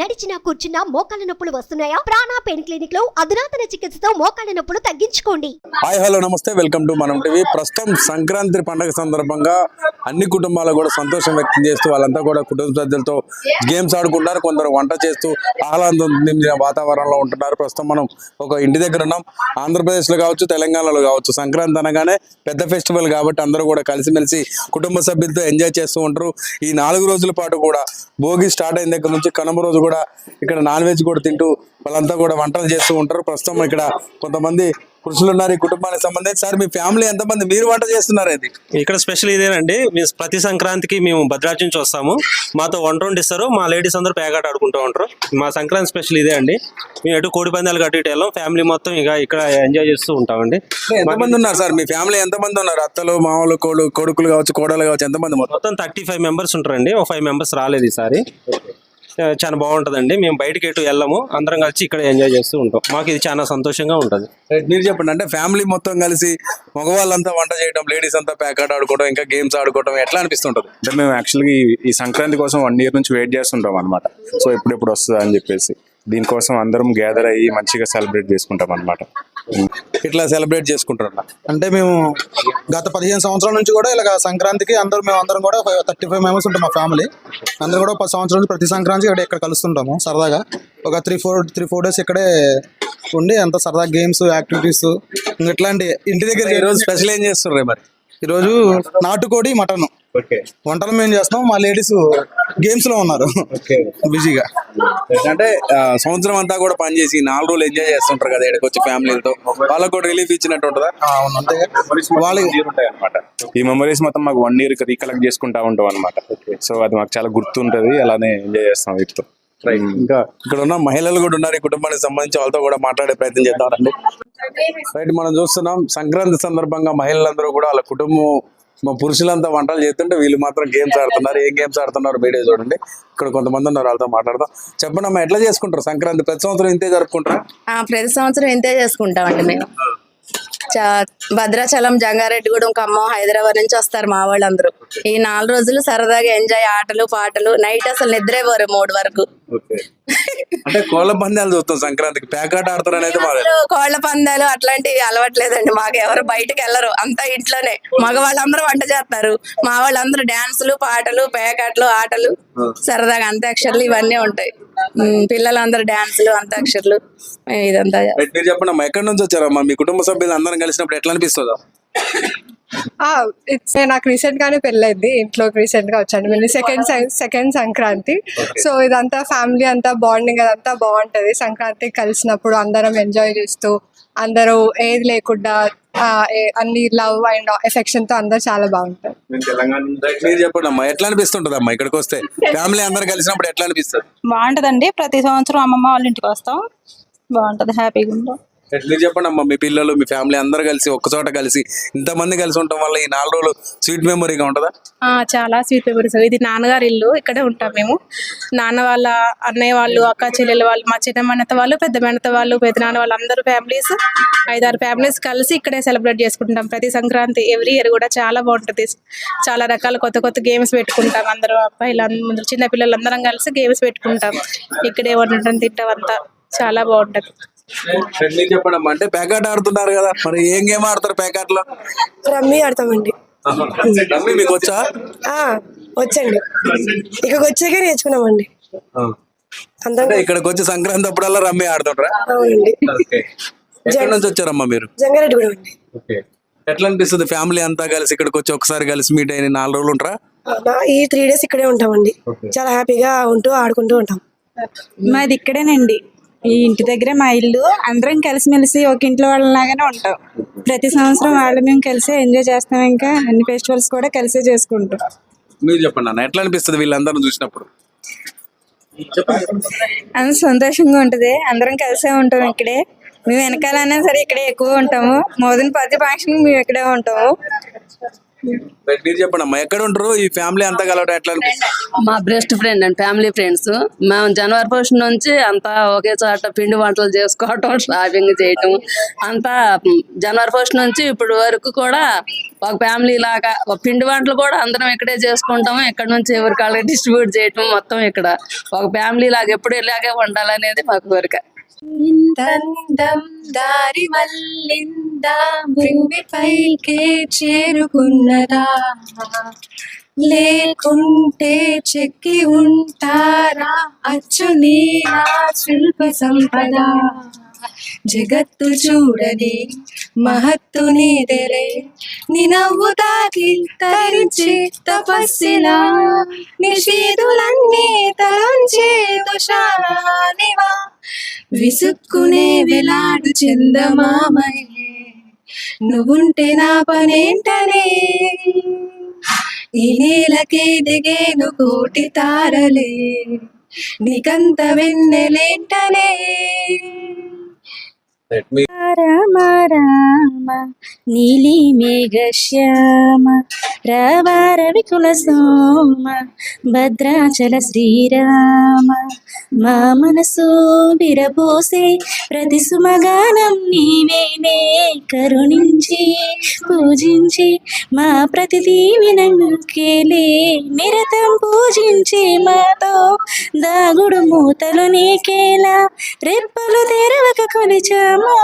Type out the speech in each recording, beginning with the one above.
నడిచినా కూర్చున్నా మోకాళ్ళ నొప్పులు వస్తున్నాయా? ప్రాణా పెయిన్ క్లినిక్లో అధునాతన చికిత్సతో మోకాళ్ళ నొప్పులు తగ్గించుకోండి. హాయ్ హలో నమస్తే వెల్కమ్ టు మనం టీవీ. ప్రస్తుతం సంక్రాంతి పండుగ సందర్భంగా అన్ని కుటుంబాలు కూడా సంతోషం వ్యక్తం చేస్తూ వాళ్ళంతా కూడా కుటుంబ సభ్యులతో గేమ్స్ ఆడుకుంటారు కొందరు వంట చేస్తూ ఆహ్లాదం నిండిన వాతావరణంలో ఉంటున్నారు. ప్రస్తుతం మనం ఒక ఇంటి దగ్గర ఉన్నాం. ఆంధ్రప్రదేశ్లో కావచ్చు తెలంగాణలో కావచ్చు. సంక్రాంతి అనగానే పెద్ద ఫెస్టివల్ కాబట్టి అందరూ కూడా కలిసిమెలిసి కుటుంబ సభ్యులతో ఎంజాయ్ చేస్తూ ఉంటారు. ఈ నాలుగు రోజుల పాటు కూడా భోగి స్టార్ట్ అయిన దగ్గర నుంచి కనుమ రోజు కూడా ఇక్కడ నాన్ వెజ్ కూడా తింటూ వాళ్ళంతా కూడా వంటలు చేస్తూ ఉంటారు. ప్రస్తుతం ఇక్కడ కొంతమంది పురుషులు ఉన్నారు ఈ కుటుంబానికి సంబంధించి సార్ మీ ఫ్యామిలీ ఎంతమంది? మీరు వంట చేస్తున్నారు ఇది? ఇక్కడ స్పెషల్ ఇదేనండి. మేము ప్రతి సంక్రాంతికి మేము భద్రాద్రి నుంచి వస్తాము. మాతో వంట వండిస్తారు. మా లేడీస్ అందరూ పేకాట ఆడుకుంటూ ఉంటారు. మా సంక్రాంతి స్పెషల్ ఇదే అండి. మేము ఎటు కోడి పందాలు కట్టి ఇటు వెళ్ళాం. ఫ్యామిలీ మొత్తం ఇక ఇక్కడ ఎంజాయ్ చేస్తూ ఉంటామండి. ఎంతమంది ఉన్నారు సార్? మీ ఫ్యామిలీ ఎంతమంది ఉన్నారు? అత్తలు మామూలు కోడు కొడుకులు కావచ్చు కోడలు కావచ్చు ఎంతమంది మొత్తం థర్టీ ఫైవ్ మెంబర్స్ ఉంటారండి. ఒక ఫైవ్ మెంబర్స్ రాలేదు ఈసారి. చాలా బాగుంటుందండి. మేము బయటకి ఎటు వెళ్ళాము. అందరం కలిసి ఇక్కడ ఎంజాయ్ చేస్తూ ఉంటాం. మాకు ఇది చాలా సంతోషంగా ఉంటుంది. మీరు చెప్పండి. అంటే ఫ్యామిలీ మొత్తం కలిసి మగవాళ్ళంతా వంట చేయడం లేడీస్ అంతా ప్యాకెట్ ఆడుకోవడం ఇంకా గేమ్స్ ఆడుకోవడం ఎట్లా అనిపిస్తుంటది? అంటే మేము యాక్చువల్గా ఈ- ఈ సంక్రాంతి కోసం వన్ ఇయర్ నుంచి వెయిట్ చేస్తుంటాం అనమాట సో ఎప్పుడెప్పుడు వస్తుందా అని చెప్పేసి. దీనికోసం అందరం గ్యాదర్ అయ్యి మంచిగా సెలబ్రేట్ చేసుకుంటాం అనమాట ఇట్లా సెలబ్రేట్ చేసుకుంటారు అంటే మేము గత పదిహేను సంవత్సరాల నుంచి కూడా ఇలాగ సంక్రాంతికి అందరూ మేము అందరం కూడా థర్టీ ఫైవ్ మెంబర్స్ ఉంటాం మా ఫ్యామిలీ. అందరూ కూడా పది సంవత్సరాల నుంచి ప్రతి సంక్రాంతి ఇక్కడ ఇక్కడ కలుస్తుంటాము సరదాగా. ఒక three four three four days ఇక్కడే ఉండి అంత సరదా గేమ్స్ యాక్టివిటీస్ ఇట్లాంటి ఇంటి దగ్గర ఈ రోజు స్పెషల్ ఏం చేస్తున్నారు మరి? ఈరోజు నాటుకోడి మటన్. వంటలు మేము చేస్తాం మా లేడీస్ గేమ్స్లో ఉన్నారు. ఓకే బిజీగా. అంటే ఆ, సంవత్సరం అంతా కూడా పనిచేసి నాలుగు రోజులు ఎంజాయ్ చేస్తుంటారు కదా ఇక్కడికి వచ్చి ఫ్యామిలీతో వాళ్ళకు కూడా రిలీఫ్ ఇచ్చినట్టు ఉంటుందా? అవును. అంతే. వాళ్ళకి ఉంటాయి అనమాట ఈ మెమరీస్ మొత్తం మాకు వన్ ఇయర్ రీకలెక్ట్ చేసుకుంటా ఉంటాం అనమాట సో అది మాకు చాలా గుర్తుంటది. అలానే ఎంజాయ్ చేస్తాం వీటితో. ఇంకా ఇక్కడ ఉన్న మహిళలు కూడా ఉన్నారు. ఈ కుటుంబానికి సంబంధించి వాళ్ళతో కూడా మాట్లాడే ప్రయత్నం చేద్దామండి రైట్ మనం చూస్తున్నాం. సంక్రాంతి సందర్భంగా మహిళలందరూ కూడా వాళ్ళ కుటుంబం మా పురుషులంతా వంటలు చేస్తుంటే వీళ్ళు మాత్రం గేమ్స్ ఆడుతున్నారు. ఏం గేమ్స్ ఆడుతున్నారు వీడియో చూడండి. ఇక్కడ కొంతమంది ఉన్నారు వాళ్ళతో మాట్లాడదాం. చెప్పండి అమ్మా ఎట్లా చేసుకుంటారు? సంక్రాంతి ప్రతి సంవత్సరం ఇంతే జరుపుకుంటారా? ఆ, ప్రతి సంవత్సరం ఇంతే చేసుకుంటామండి మేము. చా- భద్రాచలం జంగారెడ్డిగూడెం ఖమ్మం హైదరాబాద్ నుంచి వస్తారు మా వాళ్ళందరూ. ఈ నాలుగు రోజులు సరదాగా ఎంజాయ్ ఆటలు పాటలు. నైట్ అసలు నిద్రేపోరు మూడు వరకు. అంటే కోళ్ళ పందాలు చూస్తాం సంక్రాంతికి. ప్యాకాట్ ఆడతారు అనేది కోళ్ళ పందాలు అట్లాంటివి అలవట్లేదండి. మాకు ఎవరు బయటకు వెళ్ళరు. అంతా ఇంట్లోనే. మగవాళ్ళందరూ వంట చేస్తారు. మా వాళ్ళందరూ డాన్సులు పాటలు పేకాట్లు ఆటలు. సరదాగా అంత్యాక్షర్లు ఇవన్నీ ఉంటాయి. పిల్లలందరూ డాన్సులు అంత్యాక్షర్లు ఇదంతా మీరు చెప్పండి ఎక్కడి నుంచి వచ్చారమ్మా? మీ కుటుంబ సభ్యులు అందరం కలిసినప్పుడు ఎట్లా అనిపిస్తుందా? ఇట్స్ నాకు రీసెంట్ గానే పెళ్ళైంది ఇంట్లోకి రీసెంట్గా వచ్చాను. నేను సెకండ్ సెకండ్ సంక్రాంతి. సో ఇదంతా ఫ్యామిలీ అంతా బాండింగ్ అదంతా బాగుంటది. సంక్రాంతి కలిసినప్పుడు అందరం ఎంజాయ్ చేస్తూ అందరూ ఏది లేకుండా అన్ని లవ్ అండ్ ఎఫెక్షన్తో అందరూ చాలా బాగుంటారు. రైట్ మీరు చెప్పండి అమ్మా ఎట్లా అనిపిస్తుంటది అమ్మా ఇక్కడికి వస్తే? ఫ్యామిలీ అందరు కలిసినప్పుడు ఎట్లా అనిపిస్తుంది? బాగుంటదండి. ప్రతి సంవత్సరం అమ్మమ్మ వాళ్ళ ఇంటికి వస్తాం. బాగుంటది హ్యాపీగా ఉంటాం. ఎట్లా చెప్పండి అమ్మా? మీ పిల్లలు మీ ఫ్యామిలీ అందరు కలిసి ఒక్క చోట కలిసి ఇంతమంది కలిసి ఉండటం వల్ల ఈ నాలుగు రోజులు స్వీట్ మెమరీగా ఉంటుందా? ఆ, చాలా స్వీట్ మెమరీస్ ఇది నాన్నగారి ఇల్లు ఇక్కడే ఉంటాం మేము. నాన్న వాళ్ళ అన్నయ్య వాళ్ళు అక్క చెల్లెలు వాళ్ళు మా చిన్న మేనత వాళ్ళు పెద్ద మేనత వాళ్ళు పెద్ద నాన్న వాళ్ళు అందరూ ఫ్యామిలీస్ ఐదారు ఫ్యామిలీస్ కలిసి ఇక్కడే సెలబ్రేట్ చేసుకుంటాం. ప్రతి సంక్రాంతి ఎవ్రీ ఇయర్ కూడా చాలా బాగుంటుంది. చాలా రకాల కొత్త కొత్త గేమ్స్ పెట్టుకుంటాం అందరూ అబ్బాయిలు అందరూ చిన్న పిల్లలు అందరం కలిసి గేమ్స్ పెట్టుకుంటాం. ఇక్కడే వండటం తింటాం అంతా చాలా బాగుంటది. మీరు చెప్పండి అంటే ప్యాకెట్ ఆడుతున్నారు కదా. మరి ఏం గేమ్ ఆడతారు ప్యాకెట్లో? రమ్మీ ఆడతామండి. రమ్మీ మీకు వచ్చా? వచ్చండి. ఇక్కడికి వచ్చాకే నేర్చుకున్నామండి. అంటే ఇక్కడికి వచ్చి సంక్రాంతి అప్పుడల్లా రమ్మీ ఆడుతుంటారా ఎక్కడి నుంచి వచ్చారమ్మా మీరు? జంగారెడ్డి కూడా అండి. ఓకే. ఎట్లా అనిపిస్తుంది ఫ్యామిలీ అంతా కలిసి ఇక్కడికి వచ్చి ఒకసారి కలిసి మీట్ అయిన నాలుగు రోజులు ఉంటారా? ఈ త్రీ డేస్ ఇక్కడే ఉంటామండి. చాలా హ్యాపీగా ఉంటూ ఆడుకుంటూ ఉంటాం. మాది ఇక్కడేనండి. ఈ ఇంటి దగ్గరే మా ఇల్లు. అందరం కలిసిమెలిసి ఒక ఇంట్లో వాళ్ళలాగానే ఉంటాం. ప్రతి సంవత్సరం వాళ్ళు మేము కలిసి ఎంజాయ్ చేస్తాం ఇంకా. అన్ని ఫెస్టివల్స్ కూడా కలిసే చేసుకుంటాం. మీరు చెప్పండి అన్న ఎట్లా అనిపిస్తుంది వీళ్ళందరూ చూసినప్పుడు? అంత సంతోషంగా ఉంటుంది. అందరం కలిసే ఉంటాం ఇక్కడే. మేము వెనకాలైనా సరే ఇక్కడే ఎక్కువ ఉంటాము. మోదన్ ప్రతి ఫంక్షన్ మేము ఇక్కడే ఉంటాము. రైట్, మీరు చెప్పండి అమ్మా. ఎక్కడ ఉంటారు? ఈ ఫ్యామిలీ అంతా కలవడం ఎట్లా అనిపిస్తుంది? మా best friend and family friends. మేము జనవరి ఫస్ట్ నుంచి అంతా ఒకే చోట పిండి వంటలు చేసుకోవటం షాపింగ్ చేయటం. అంతా జనవరి ఫస్ట్ నుంచి ఇప్పుడు వరకు కూడా ఒక ఫ్యామిలీ లాగా ఒక పిండి వంటలు కూడా అందరం ఇక్కడే చేసుకుంటాము. ఇక్కడ నుంచి ఎవరి డిస్ట్రిబ్యూట్ చేయటం మొత్తం ఇక్కడ. ఒక ఫ్యామిలీ లాగా ఎప్పుడు ఇలాగే ఉండాలనేది మాకు కోరిక. ఇంతందం దారి వల్లిందా భూమి పైకే చేరుకున్నదా? లేకుంటే చెక్కి ఉంటారా? అచ్చు నీలా శిల్ప సంపద. జగత్తు చూడని మహత్తు నీదెలే. నినవ్వు తాకి తరించి తపస్సిలా. నిషేధులన్నీ తలంచే దుషానివా విసుక్కునే వెలాడు చందమామయ్యే నువ్వుంటే నా పనేంటనే? ఈ నేలకే దిగేను కోటి తారలే. నికంత వెన్నెలేంటనే? రైట్, మీ రామ రామ నీలి మేఘ శ్యామ రావ రవికుల సోమ భద్రాచల శ్రీరామ మా మనసు విరబోసే ప్రతి సుమగానం నీవేనే కరుణించి పూజించి మా ప్రతి దీవినంకేలే నిరతం పూజించి మాతో దాగుడు మూతలు నీకేలా. రెప్పలు తెరవక కొలిచాము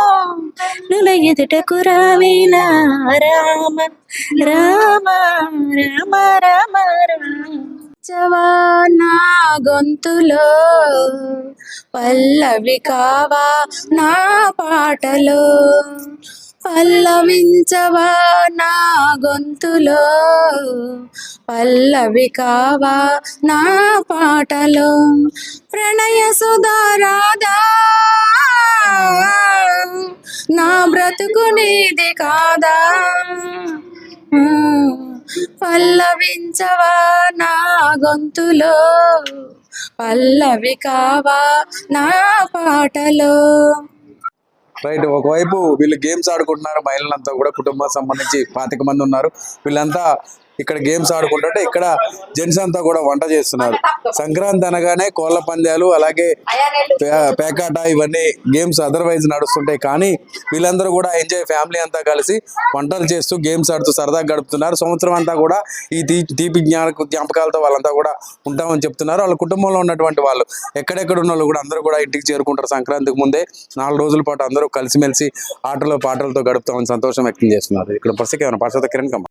నుల ఎదుటకు రావేలా. రామ రామ రామ రామ రామ. నా గొంతులో? పల్లవి కావా నా పాటలో? పల్లవించవా నా గొంతులో? పల్లవి కావా నా పాటలో? ప్రణయ సుధారాధా నా బ్రతుకు నీది కాదా? పల్లవించవా నా గొంతులో? పల్లవి కావా నా పాటలో? రైట్ ఒకవైపు వీళ్ళు గేమ్స్ ఆడుకుంటున్నారు మహిళలంతా కూడా కుటుంబం సంబంధించి పాతిక మంది ఉన్నారు. వీళ్ళంతా ఇక్కడ గేమ్స్ ఆడుకుంటుంటే ఇక్కడ జెంట్స్ అంతా కూడా వంట చేస్తున్నారు. సంక్రాంతి అనగానే కోళ్ళ పందాలు అలాగే పేకాట ఇవన్నీ గేమ్స్ అదర్వైజ్ నడుస్తుంటాయి. కానీ వీళ్ళందరూ కూడా ఎంజాయ్ ఫ్యామిలీ అంతా కలిసి వంటలు చేస్తూ గేమ్స్ ఆడుతూ సరదాగా గడుపుతున్నారు. సంవత్సరం అంతా కూడా ఈ తీపి జ్ఞాన జ్ఞాపకాలతో వాళ్ళంతా కూడా ఉంటామని చెప్తున్నారు. వాళ్ళ కుటుంబంలో ఉన్నటువంటి వాళ్ళు ఎక్కడెక్కడ ఉన్న వాళ్ళు కూడా అందరూ కూడా ఇంటికి చేరుకుంటారు సంక్రాంతికి ముందే. నాలుగు రోజుల పాటు అందరూ కలిసిమెలిసి ఆటలు పాటలతో గడుపుతామని సంతోషం వ్యక్తం చేస్తున్నారు. ఇక్కడ ప్రస్తుతం పార్శ్వత కిరణ్ కమ్మ.